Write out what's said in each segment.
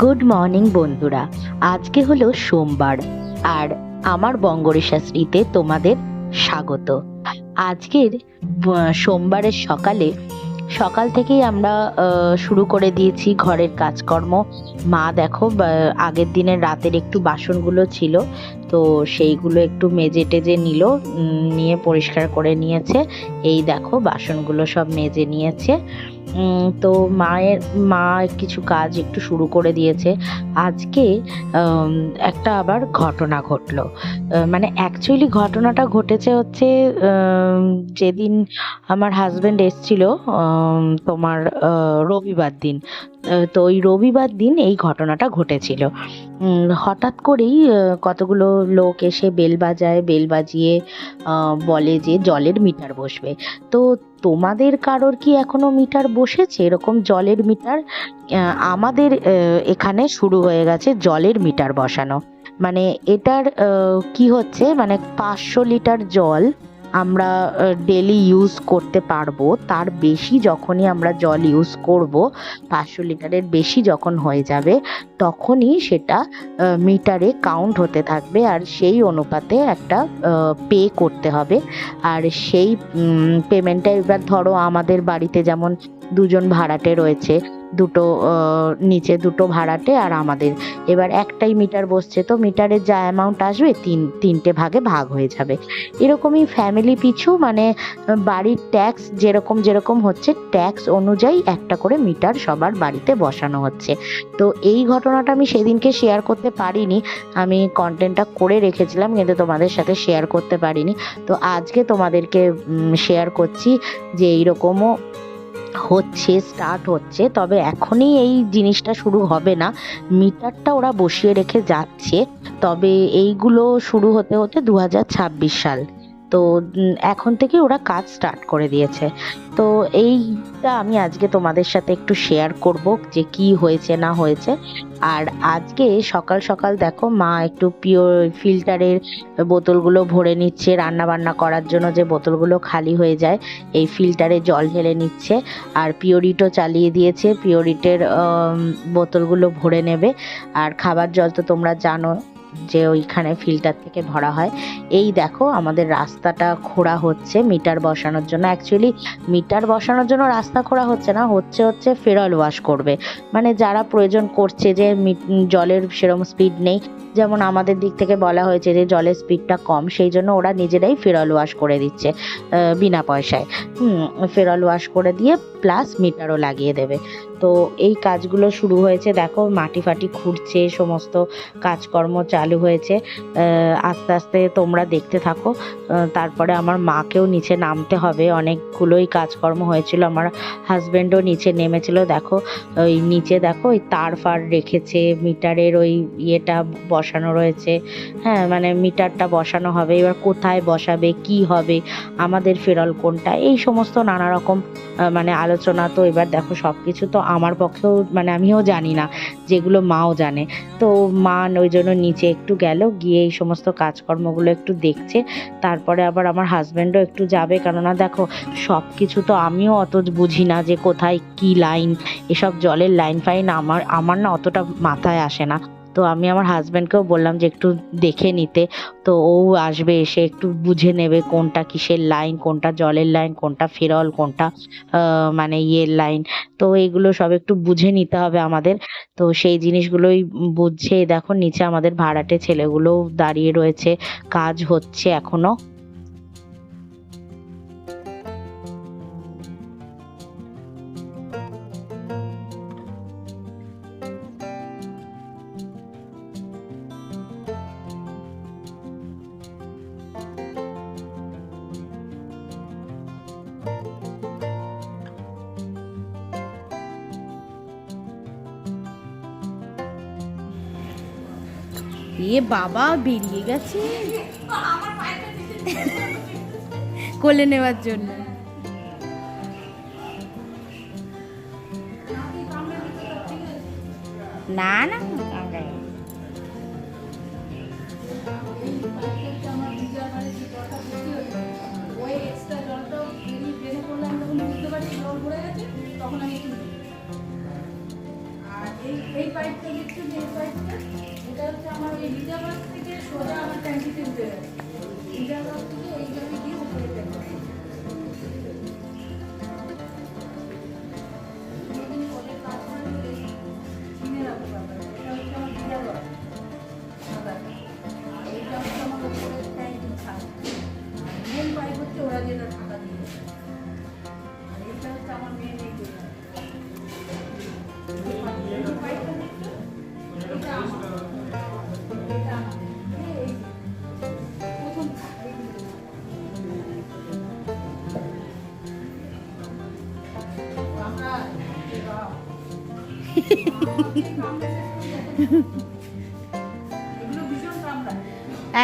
Good morning বন্ধুরা। আজকে হলো সোমবার, আর আমার বঙ্গরেশা বঙ্গরেশাশ্রীতে তোমাদের স্বাগত। আজকের সোমবারের সকালে, সকাল থেকেই আমরা শুরু করে দিয়েছি ঘরের কাজকর্ম। মা দেখো আগের দিনের রাতের একটু বাসনগুলো ছিল তো সেইগুলো একটু মেজে টেজে নিল নিয়ে পরিষ্কার করে নিয়েছে। এই দেখো বাসনগুলো সব মেজে নিয়েছে। তো মায়ের, মা কিছু কাজ একটু শুরু করে দিয়েছে। আজকে একটা আবার ঘটনা ঘটলো। মানে অ্যাকচুয়ালি ঘটনাটা ঘটেছে হচ্ছে যেদিন আমার হাজবেন্ড এসছিল তোমার রবিবার দিন। তো ওই রবিবার দিন এই ঘটনাটা ঘটেছিল। হঠাৎ করেই কতগুলো লোক এসে বেল বাজায়, বেল বাজিয়ে বলে যে জলের মিটার বসবে। তো তোমাদের কারোর কি এখনও মিটার বসেছে? এরকম জলের মিটার আমাদের এখানে শুরু হয়ে গেছে জলের মিটার বসানো। মানে এটার কি হচ্ছে? মানে পাঁচশো লিটার জল আমরা ডেলি ইউজ করতে পারব, তার বেশি যখনই আমরা জল ইউজ করব, পাঁচশো লিটারের বেশি যখন হয়ে যাবে, তখনই সেটা মিটারে কাউন্ট হতে থাকবে আর সেই অনুপাতে একটা পে করতে হবে। আর সেই পেমেন্টটা এবার ধরো আমাদের বাড়িতে যেমন দুজন ভাড়াটে রয়েছে। দুটো নিচে দুটো ভাড়াটে আর আমাদের। এবার একটাই মিটার বসছে, তো মিটারের যা অ্যামাউন্ট আসবে তিন, তিনটে ভাগে ভাগ হয়ে যাবে। এরকমই ফ্যামিলি পিছু মানে বাড়ির ট্যাক্স যেরকম যেরকম হচ্ছে ট্যাক্স অনুযায়ী একটা করে মিটার সবার বাড়িতে বসানো হচ্ছে। তো এই ঘটনাটা আমি সেদিনকে শেয়ার করতে পারিনি। আমি কন্টেন্টটা করে রেখেছিলাম, কিন্তু তোমাদের সাথে শেয়ার করতে পারিনি। তো আজকে তোমাদেরকে শেয়ার করছি যে এইরকমও হচ্ছে স্টার্ট হচ্ছে, তবে এখনই এই জিনিসটা শুরু হবে না। মিটারটা ওরা বসিয়ে রেখে যাচ্ছে, তবে এইগুলো শুরু হতে হতে দু হাজার ছাব্বিশ সাল। তো এখন থেকে ওরা কাজ স্টার্ট করে দিয়েছে। তো এইটা আমি আজকে তোমাদের সাথে একটু শেয়ার করব যে কি হয়েছে, না হয়েছে। আর আজকে সকাল সকাল দেখো মা একটু পিওর ফিল্টারের বোতলগুলো ভরে নিচ্ছে রান্না বান্না করার জন্য যে বোতলগুলো খালি হয়ে যায়, এই ফিল্টারে জল ঢেলে নিচ্ছে। আর পিওরিটও চালিয়ে দিয়েছে পিওরিটের বোতলগুলো ভরে নেবে। আর খাবার জল তো তোমরা জানো যে ওইখানে ফিল্টার থেকে ভরা হয়। এই দেখো আমাদের রাস্তাটা খোঁড়া হচ্ছে মিটার বসানোর জন্য। অ্যাকচুয়ালি মিটার বসানোর জন্য রাস্তা খোঁড়া হচ্ছে না, হচ্ছে হচ্ছে ফেরল ওয়াশ করবে। মানে যারা প্রয়োজন করছে যে জলের সেরকম স্পিড নেই, যেমন আমাদের দিক থেকে বলা হয়েছে যে জলের স্পিডটা কম, সেই জন্য ওরা নিজেরাই ফেরল ওয়াশ করে দিচ্ছে বিনা পয়সায়। ফেরল ওয়াশ করে দিয়ে প্লাস মিটারও লাগিয়ে দেবে। তো এই কাজগুলো শুরু হয়েছে, দেখো মাটি ফাটি খুঁড়ছে, সমস্ত কাজকর্ম চালু হয়েছে। আস্তে আস্তে তোমরা দেখতে থাকো। তারপরে আমার মাকেও নিচে নামতে হবে। অনেকগুলোই কাজকর্ম হয়েছিল। আমার হাজব্যান্ডও নিচে নেমেছিল, দেখো। ওই নিচে দেখো, ওই তার ফার রেখেছে, মিটারের ওই ইয়েটা বসানো রয়েছে। হ্যাঁ মানে মিটারটা বসানো হবে। এবার কোথায় বসাবে, কি হবে, আমাদের ফেরল কোনটা? এই সমস্ত নানা রকম মানে আলোচনা তো এবার দেখো সব কিছু তো আমার পক্ষেও মানে আমিও জানি না, যেগুলো মাও জানে। তো মা ওই জন্য নিচে একটু গেল, গিয়ে এই সমস্ত কাজকর্মগুলো একটু দেখছে। তারপরে আবার আমার হাজব্যান্ডও একটু যাবে, কেননা দেখো সব কিছু তো আমিও অত বুঝি না যে কোথায় কি লাইন এসব জলের লাইন ফাইন আমার আমার না অতটা মাথায় আসে না। তো আমি আমার হাজব্যান্ডকেও বললাম যে একটু দেখে নিতে। তো ও আসবে, এসে একটু বুঝে নেবে কোনটা কিসের লাইন কোনটা জলের লাইন কোনটা ফেরল কোনটা মানে ইয়ের লাইন তো এগুলো সব একটু বুঝে নিতে হবে আমাদের। তো সেই জিনিসগুলোই বুঝছে। দেখো, নিচে আমাদের ভাড়াটে ছেলেগুলো দাঁড়িয়ে রয়েছে। কাজ হচ্ছে এখনও। এ বাবা বেরিয়ে গেছে। কোলে নেওয়ার জন্য। না না।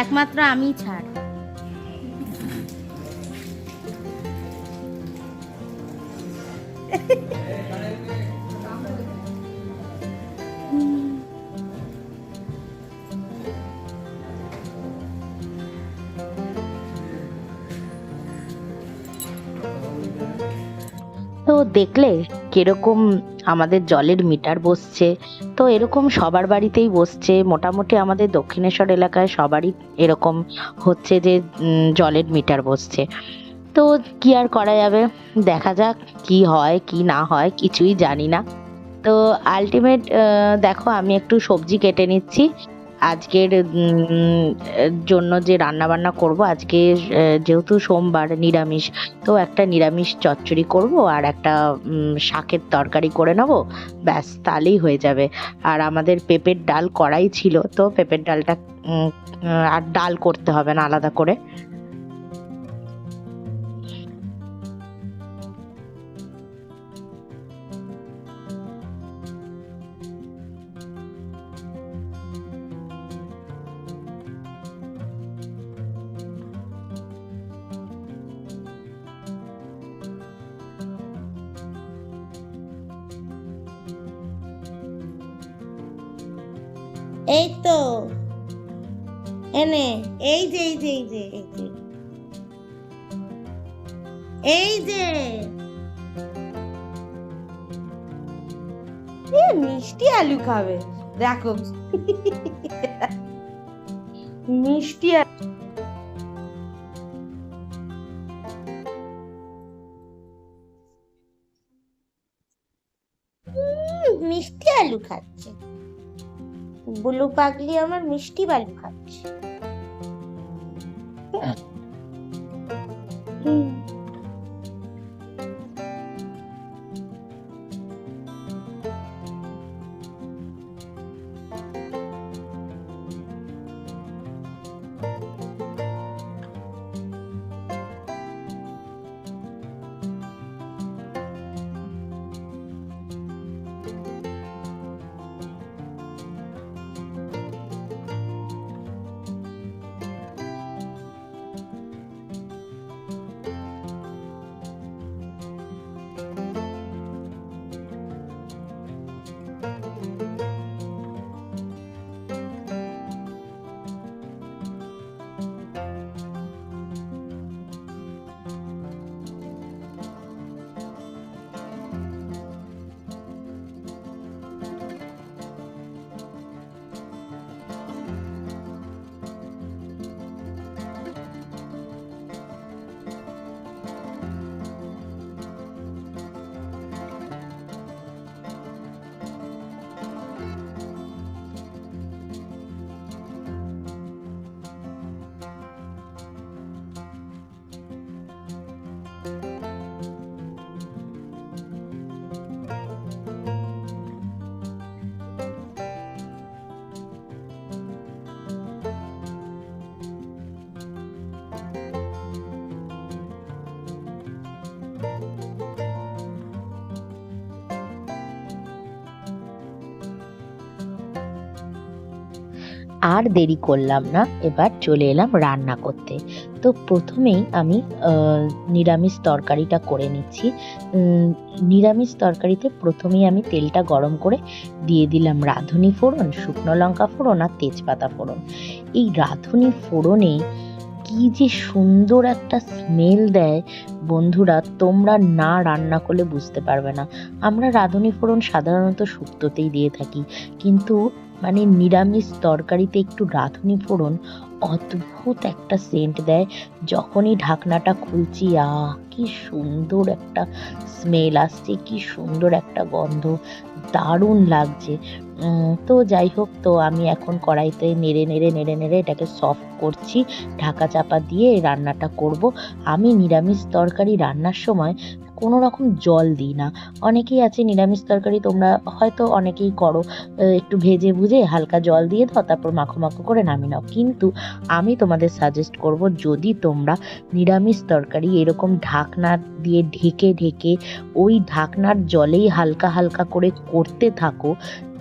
একমাত্র আমি ছাড়। তো দেখলে কীরকম আমাদের জলের মিটার বসছে। তো এরকম সবার বাড়িতেই বসছে। মোটামুটি আমাদের দক্ষিণেশ্বর এলাকায় সবারই এরকম হচ্ছে যে জলের মিটার বসছে। তো কি আর করা যাবে? দেখা যাক কি হয়, কি না হয়, কিছুই জানি না। তো আলটিমেট দেখো আমি একটু সবজি কেটে নিচ্ছি। আজকের জন্য যে রান্না বান্না করব, আজকে যেহেতু সোমবার নিরামিষ, তো একটা নিরামিষ চচ্চড়ি করব আর একটা শাকের তরকারি করে নেব, ব্যাস তাহলেই হয়ে যাবে। আর আমাদের পেঁপের ডাল করাই ছিল, তো পেঁপের ডালটা আর ডাল করতে হবে না আলাদা করে। এই তো। এনে, এই যে এই যে এই যে এই যে। এই মিষ্টি আলু খাবে। দেখো। মিষ্টি বুলু পাগলি আমার মিষ্টি বালু খাচ্ছে হুম। আর দেরি করলাম না। এবার চলে এলাম রান্না করতে। তো প্রথমেই আমি নিরামিষ তরকারিটা করে নিচ্ছি। নিরামিষ তরকারিতে প্রথমেই আমি তেলটা গরম করে দিয়ে দিলাম রাঁধুনি ফোড়ন, শুকনো লঙ্কা ফোড়ন আর তেজপাতা ফোড়ন। এই রাঁধুনি ফোড়নে কি যে সুন্দর একটা স্মেল দেয়। বন্ধুরা, তোমরা না রান্না করলে বুঝতে পারবে না। আমরা রাঁধুনি ফোড়ন সাধারণত শুক্তোতেই দিয়ে থাকি। কিন্তু মানে নিরামিষ তরকারিতে একটু রাঁধুনি ফোড়ন অদ্ভুত একটা সেন্ট দেয়। যখনই ঢাকনাটা খুলছি, আহ, কি সুন্দর একটা স্মেল আসছে, কি সুন্দর একটা গন্ধ, দারুণ লাগছে। তো যাই হোক, তো আমি এখন কড়াইতে নেড়ে নেড়ে নেড়ে নেড়ে এটাকে সফট করছি। ঢাকা চাপা দিয়ে রান্নাটা করব। আমি নিরামিষ তরকারি রান্নার সময় কোনো রকম জল দিই না। অনেকেই আছে নিরামিষ তরকারি, তোমরা হয়তো অনেকেই করো। একটু ভেজে ভুজে হালকা জল দিয়ে দাও তারপর মাখো মাখো করে নামিয়ে নাও। কিন্তু আমি তোমাদের সাজেস্ট করব, যদি তোমরা নিরামিষ তরকারি এরকম ঢাকনা দিয়ে ঢেকে ঢেকে ওই ঢাকনার জলেই হালকা হালকা করে করতে থাকো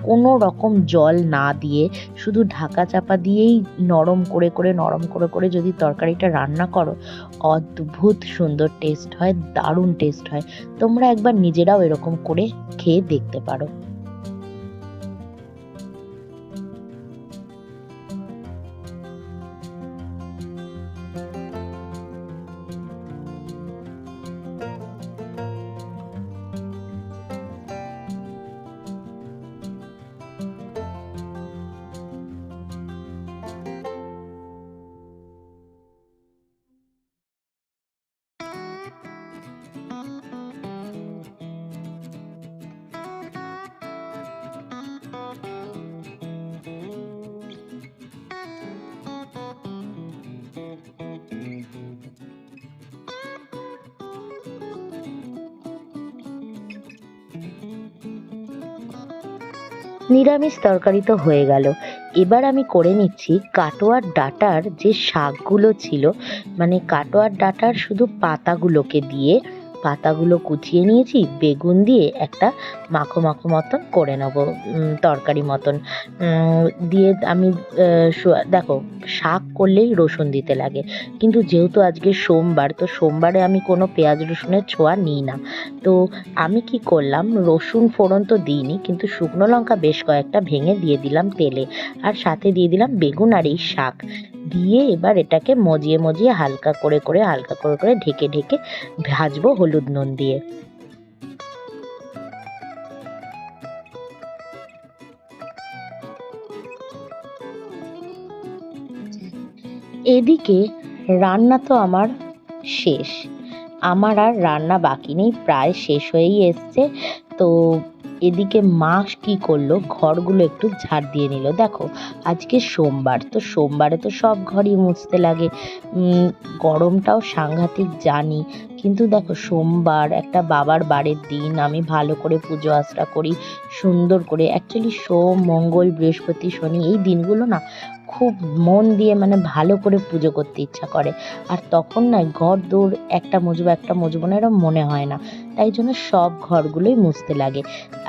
কোনো রকম জল না দিয়ে শুধু ঢাকা চাপা দিয়েই নরম করে করে, নরম করে করে যদি তরকারিটা রান্না করো, অদ্ভুত সুন্দর টেস্ট হয়, দারুণ টেস্ট হয়। তোমরা একবার নিজেরাও এরকম করে খেয়ে দেখতে পারো। নিরামিষ তরকারি তো হয়ে গেল। এবার আমি করে নিচ্ছি কাটোয়ার ডাটার যে শাকগুলো ছিল মানে কাটোয়ার ডাটার শুধু পাতাগুলোকে দিয়ে, পাতাগুলো কুচিয়ে নিয়েছি, বেগুন দিয়ে একটা মাখো মাখো মতন করে নেব তরকারি মতন। দিয়ে আমি দেখো, শাক করলেই রসুন দিতে লাগে। কিন্তু যেহেতু আজকে সোমবার, তো সোমবারে আমি কোনো পেঁয়াজ রসুনের ছোঁয়া নিই না। তো আমি কি করলাম, রসুন ফোড়ন তো দিইনি, কিন্তু শুকনো লঙ্কা বেশ কয়েকটা ভেঙে দিয়ে দিলাম তেলে। আর সাথে দিয়ে দিলাম বেগুন আর এই শাক। দিয়ে এবার এটাকে মজিয়ে মজিয়ে হালকা করে করে, হালকা করে করে ঢেকে ঢেকে ভাজবো হলুদ নুন দিয়ে। এদিকে রান্না তো আমার শেষ। আমার আর রান্না বাকি নেই, প্রায় শেষ হয়েই এসছে। তো এদিকে মা কি করল? ঘরগুলো একটু ঝাড় দিয়ে নিল। দেখো, আজকে সোমবার, তো সোমবারে তো সব ঘরই মুছতে লাগে। গরমটাও সাংঘাতিক, জানি। কিন্তু দেখো, সোমবার একটা বাবার বাড়ির দিন, আমি ভালো করে পুজো আশ্রা করি, সুন্দর করে। অ্যাকচুয়ালি সোম, মঙ্গল, বৃহস্পতি, শনি, এই দিনগুলো না খুব মন দিয়ে মানে ভালো করে পুজো করতে ইচ্ছা করে। আর তখন না ঘর দৌড় একটা মজুব একটা মজুব না এরকম মনে হয় না। তাই জন্য সব ঘরগুলোই মুছতে লাগে।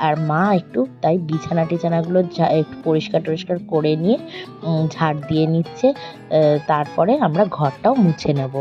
আর মা একটু তাই বিছানা টিছানাগুলো একটু পরিষ্কার টরিষ্কার করে নিয়ে ঝাড় দিয়ে নিচ্ছে তারপরে আমরা ঘরটাও মুছে নেব।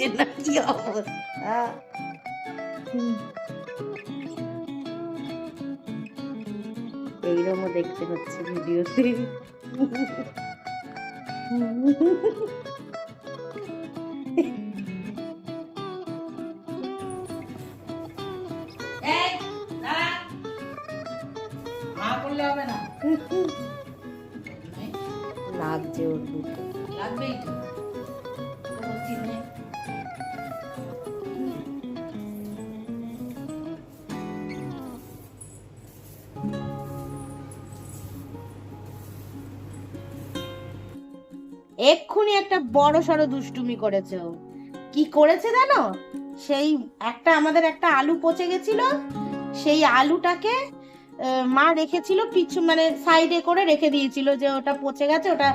যেটা কি অবস্থা? এইরকমও দেখতে হচ্ছে ভিডিওতে। না। লাগছে ওর দুটো। লাগবেই তো। এক্ষুনি একটা বড় সড়ো দুষ্টুমি করেছে। কি করেছে জানো? সেই একটা আমাদের একটা আলু পচে গেছিল, সেই আলুটাকে মা রেখেছিল পিছু মানে সাইডে করে রেখে দিয়েছিল যে ওটা পচে গেছে, ওটা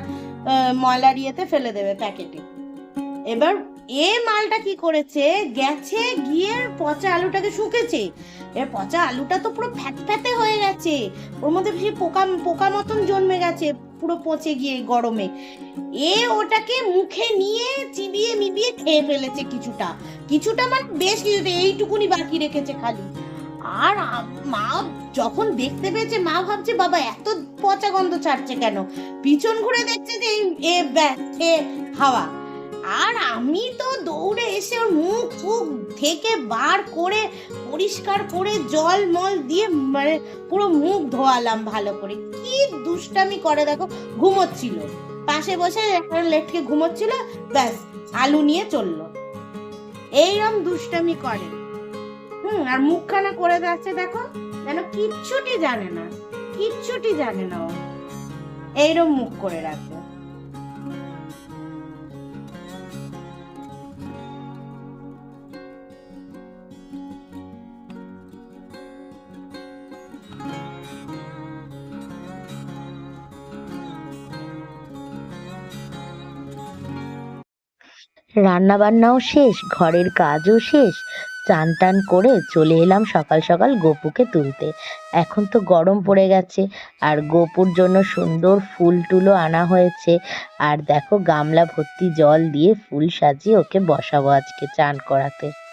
ময়লার ইয়েতে ফেলে দেবে প্যাকেটে। এবার এ মালটা কি করেছে? গেছে গিয়ে পচা আলুটাকে শুকেছে। এবার পচা আলুটা তো পুরো ফ্যাট ফ্যাটে হয়ে গেছে। ওর মধ্যে বেশি পোকা পোকা মতন জন্মে গেছে। পুরো পচে গিয়ে গরমে। এ ওটাকে মুখে নিয়ে চিবিয়ে মিবিয়ে খেয়ে ফেলেছে কিছুটা। কিছুটা মানে বেশ কিছুটা, এইটুকুনি বাকি রেখেছে খালি। আর মা যখন দেখতে পেয়েছে, মা ভাবছে, বাবা, এত পচা গন্ধ ছাড়ছে কেন? পিছন ঘুরে দেখছে যে এই- এ, ব্যাস হাওয়া। আর আমি তো দৌড়ে এসে ওর মুখ ফুক থেকে বার করে, পরিষ্কার করে, জল মল দিয়ে মানে পুরো মুখ ধোয়ালাম ভালো করে। কি দুষ্টামি করে দেখো, ঘুমোচ্ছিল। পাশে বসে লেটকে ঘুমোচ্ছিল, ব্যাস, আলু নিয়ে চলল। এইরম দুষ্টামি করে। হুম, আর মুখখানা করে যাচ্ছে দেখো, যেন কিচ্ছুটি জানে না, কিচ্ছুটি জানে না ও। এইরকম মুখ করে রাখবে রান্না বান্নাও শেষ, ঘরের কাজও শেষ। চান টান করে চলে এলাম সকাল সকাল গপুকে তুলতে। এখন তো গরম পড়ে গেছে আর গপুর জন্য সুন্দর ফুল টুলও আনা হয়েছে। আর দেখো গামলা ভর্তি জল দিয়ে ফুল সাজিয়ে ওকে বসাবো আজকে চান করাতে।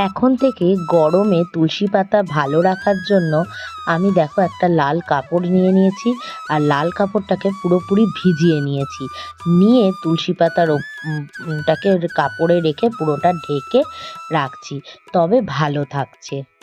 এখন থেকে গরমে তুলসী পাতা ভালো রাখার জন্য আমি দেখো একটা লাল কাপড় নিয়ে নিয়েছি আর লাল কাপড়টাকে পুরোপুরি ভিজিয়ে নিয়েছি। নিয়ে তুলসী পাতার ওপ- কাপড়ে রেখে পুরোটা ঢেকে রাখছি। তবে ভালো থাকছে।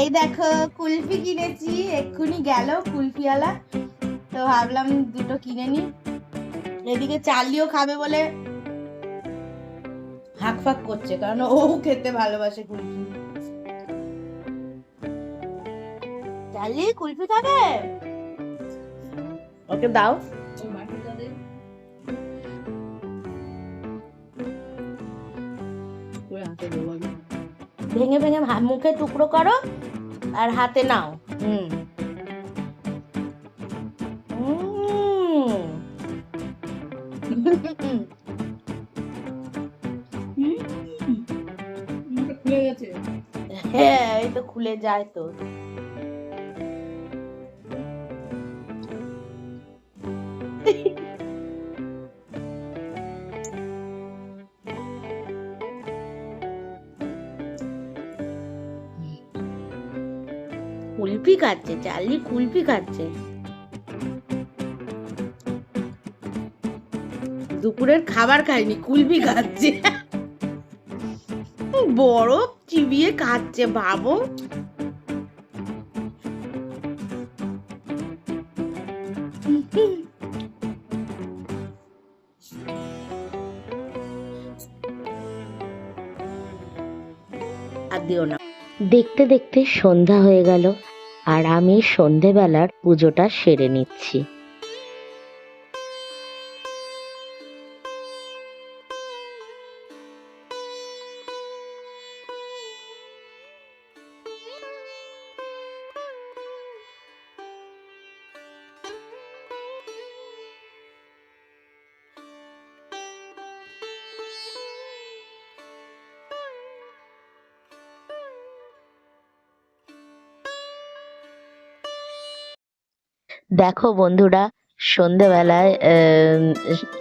এই দেখো কুলফি কিনেছি এক্ষুনি গেল কুলফিওয়ালা। তো ভাবলাম দুটো কিনে নি। এদিকে চার্লিও খাবে বলে হাঁক ফাঁক করছে কারণ ও খেতে ভালোবাসে কুলফি। চার্লি কুলফি খাবে? ওকে দাও। হাতে দেবো আমি। ভেঙে ভেঙে মুখে টুকরো করো আর হাতে নাও। হুম। হ্যাঁ এই তো খুলে যায় তো। কুলফি খাচ্ছে চার্লি কুলফি খাচ্ছে। দুপুরের খাবার খায়নি কুলফি খাচ্ছে। বরফ চিবিয়ে খাচ্ছে ভাবো আর দিও না। দেখতে দেখতে সন্ধ্যা হয়ে গেল। আর আমি সন্ধেবেলার পুজোটা সেরে নিচ্ছি। দেখো বন্ধুরা, সন্ধেবেলায়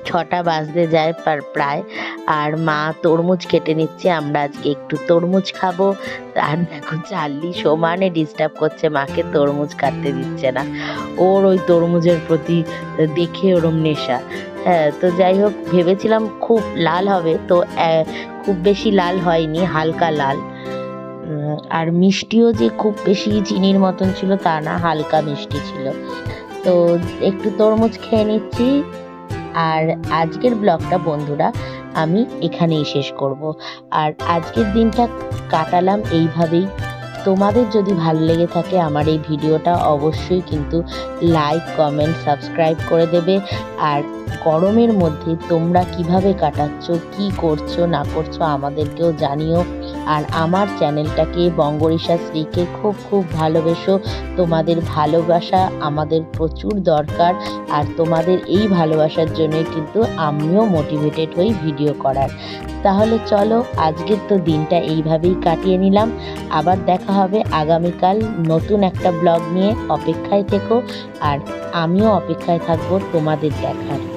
ছটা বাজতে যায় পার- প্রায়, আর মা তরমুজ কেটে নিচ্ছে, আমরা আজকে একটু তরমুজ খাব। আর দেখো চার্লি সমানে ডিস্টার্ব করছে, মাকে তরমুজ কাটতে দিচ্ছে না। ওর ওই তরমুজের প্রতি দেখে ওরম নেশা। হ্যাঁ তো যাই হোক, ভেবেছিলাম খুব লাল হবে, তো খুব বেশি লাল হয়নি, হালকা লাল। আর মিষ্টিও যে খুব বেশি চিনির মতন ছিল তা না, হালকা মিষ্টি ছিল। তো একটু তরমুজ খেয়ে নিচ্ছি। আর আজকের ব্লগটা বন্ধুরা আমি এখানেই শেষ করব। আর আজকের দিনটা কাটালাম এইভাবেই। তোমাদের যদি ভালো লেগে থাকে আমার এই ভিডিওটা অবশ্যই কিন্তু লাইক কমেন্ট সাবস্ক্রাইব করে দেবে। আর গরমের মধ্যে তোমরা কীভাবে কাটাচ্ছ, কি করছ, না করছ আমাদেরকেও জানিও। আর আমার চ্যানেলটাকে বঙ্গরিশা শ্রীকে খুব খুব ভালোবেসো। তোমাদের ভালোবাসা আমাদের প্রচুর দরকার আর তোমাদের এই ভালোবাসার জন্যই কিন্তু আমিও মোটিভেটেড হই ভিডিও করার। তাহলে চলো আজকের তো দিনটা এইভাবেই কাটিয়ে নিলাম। আবার দেখা হবে আগামীকাল নতুন একটা ব্লগ নিয়ে। অপেক্ষায় থেকো আর আমিও অপেক্ষায় থাকব তোমাদের দেখার।